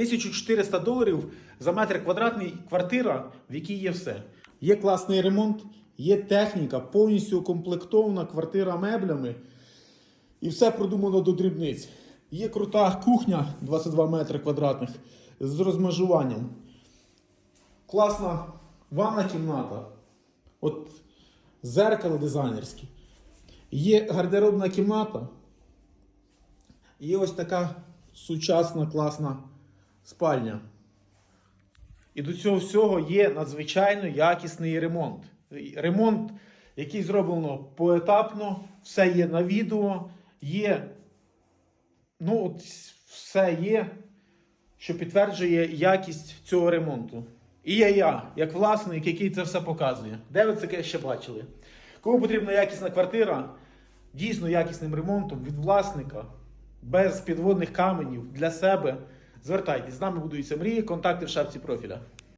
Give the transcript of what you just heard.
1400 доларів за метр квадратний квартира, в якій є все. Є класний ремонт, є техніка, повністю укомплектована квартира меблями. І все продумано до дрібниць. Є крута кухня 22 метри квадратних з розмежуванням. Класна ванна кімната. От зеркало дизайнерське. Є гардеробна кімната. Є ось така сучасна класна спальня. І до цього всього є надзвичайно якісний ремонт. Ремонт, який зроблено поетапно, все є на відео, є. Ну, от все є, що підтверджує якість цього ремонту. І є я, як власник, який це все показує. Де ви таке ще бачили? Кому потрібна якісна квартира, дійсно якісним ремонтом від власника, без підводних каменів для себе, звертайтесь. З нами будуються мрії, контакти в шапці профіля.